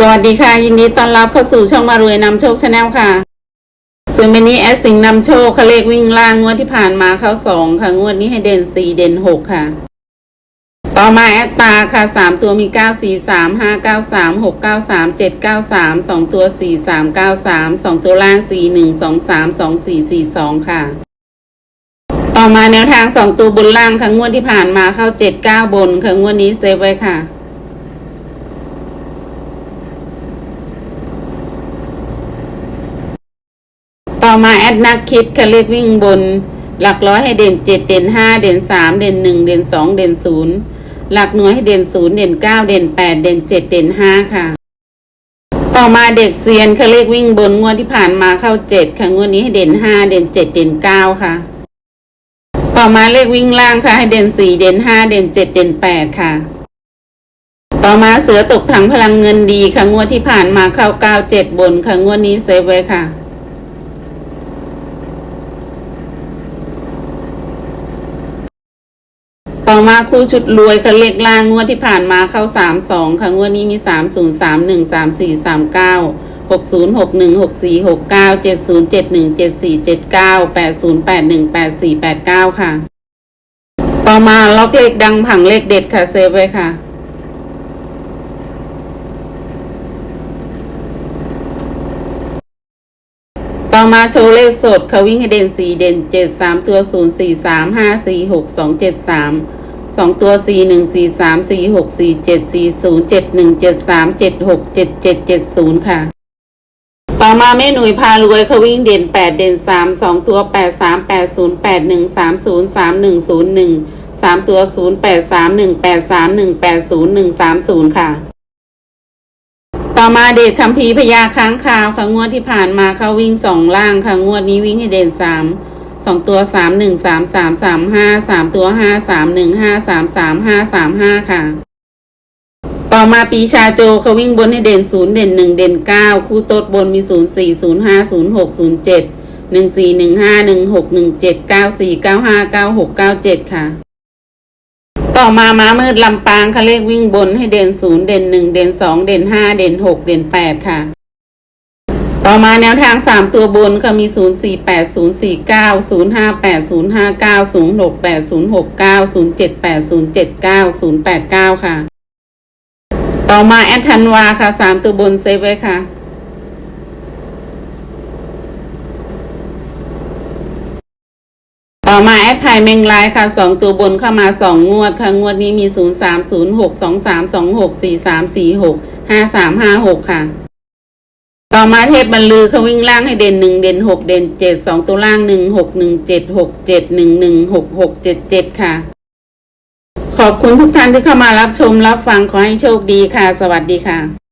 สวัสดีค่ะ ยินดีต้อนรับเข้าสู่ช่องมารวยนำโชคชาแนลค่ะส่วนวันนี้แอดสิงนำโชคเขาเลขวิ่งล่างงวดที่ผ่านมาเข้าสองค่ะ งวดนี้ให้เด่นสี่เด่นหกค่ะ ต่อมาแอดตาค่ะสามตัวมีเก้าสี่สามห้าเก้าสามหกเก้าสามเจ็ดเก้าสามสองตัวสี่สามเก้าสามสองตัวล่างสี่หนึ่งสองสามสองสี่สี่สองค่ะต่อมาแนวทางสองตัวบนล่างค่ะงวดที่ผ่านมาเข้าเจ็ดเก้าบนค่ะงวดนี้เซฟไว้ค่ะ ต่อมาแอดนักคิดค่ะเลขวิ่งบน หลักร้อยให้เด่นเจ็ดเด่นห้าเด่นสามเด่นหนึ่งเด่นสองเด่นศูนย์หลักหน่วยให้เด่นศูนย์เด่นเก้าเด่นแปดเด่นเจ็ดเด่นห้าค่ะ ต่อมาเด็กเซียนค่ะเลขวิ่งบนงวดที่ผ่านมาเข้าเจ็ดค่ะงวดนี้ให้เด่นห้าเด่นเจ็ดเด่นเก้าค่ะ ต่อมาเลขวิ่งล่างค่ะ ให้เด่นสี่เด่นห้าเด่นเจ็ดเด่นแปดค่ะต่อมาเสือตกถังพลังเงินดีค่ะงวดที่ผ่านมาเข้าเก้าเจ็ดบนค่ะงวดนี้เซฟไว้ค่ะ ต่อมาคู่ชุดรวยค่ะเลขล่างงวดที่ผ่านมาเข้าสามสองค่ะงวดนี้มีสามศูนย์สามหนึ่งสามสี่สามเก้าหกศูนย์หกหนึ่งหกสี่หกเก้าเจ็ดศูนย์เจ็ดหนึ่งเจ็ดสี่เจ็ดเก้าแปดศูนย์แปดหนึ่งแปดสี่แปดเก้าค่ะ ต่อมาล็อกเลขดังผังเลขเด็ดค่ะเซฟไว้ค่ะ ต่อมาโชว์เลขสดเขาวิ่งให้เด่นสี่เด่นเจ็ดสามตัวศูนย์สี่สามห้าสี่หกสองเจ็ดสามสองตัวสี่หนึ่งสี่สามสี่หกสี่เจ็ดสี่ศูนย์เจ็ดหนึ่งเจ็ดสามเจ็ดหกเจ็ดเจ็ดเจ็ดศูนย์ค่ะ ต่อมาแม่หนุ่ยพารวยเขาวิ่งเด่นแปดเด่นสามสองตัวแปดสามแปดศูนย์แปดหนึ่งสามศูนย์สามหนึ่งศูนย์หนึ่งสามตัวศูนย์แปดสามหนึ่งแปดสามหนึ่งแปดศูนย์หนึ่งสามศูนย์ค่ะ ต่อมาเดชคัมภีร์พญาค้างคาวค่ะงวดที่ผ่านมาเขาวิ่งสองล่างค่ะงวดนี้วิ่งให้เด่นสามสองตัวสามหนึ่งสามสามสามห้าสามตัวห้าสามหนึ่งห้าสามสามห้าสามห้าค่ะ ต่อมาปีชาโจเขาวิ่งบนให้เด่นศูนย์เด่นหนึ่งเด่นเก้าคู่โต๊ดบนมีศูนย์สี่ศูนย์ห้าศูนย์หกศูนย์เจ็ดหนึ่งสี่หนึ่งห้าหนึ่งหกหนึ่งเจ็ดเก้าสี่เก้าห้าเก้าหกเก้าเจ็ดค่ะ ต่อมาม้ามืดลำปางค่ะเลขวิ่งบนให้เด่นศูนย์เด่นหนึ่งเด่นสองเด่นห้าเด่นหกเด่นแปดค่ะ ต่อมาแนวทางสามตัวบนค่ะมีศูนย์สี่แปดศูนย์สี่เก้าศูนย์ห้าแปดศูนย์ห้าเก้าศูนย์หกแปดศูนย์หกเก้าศูนย์เจ็ดแปดศูนย์เจ็ดเก้าศูนย์แปดเก้าค่ะ ต่อมาแอดทันวาค่ะสามตัวบนเซฟไว้ค่ะ ต่อมาแอ ดไทยเมงไลน์ค่ะสองตัวบนเข้ามาสองงวดค่ะงวดนี้มีศูนย์สามศูนย์หกสองสามสองหกสี่สามสี่หกห้าสามห้าหกค่ะ ต่อมาเทพบรรลือเขาวิ่งล่างให้เด่นหนึ่งเด่นหกเด่นเจ็ดสองตัวล่างหนึ่งหกหนึ่งเจ็ดหกเจ็ดหนึ่งหนึ่งหกหกเจ็ดเจ็ดค่ะ ขอบคุณทุกท่านที่เข้ามารับชมรับฟังขอให้โชคดีค่ะ สวัสดีค่ะ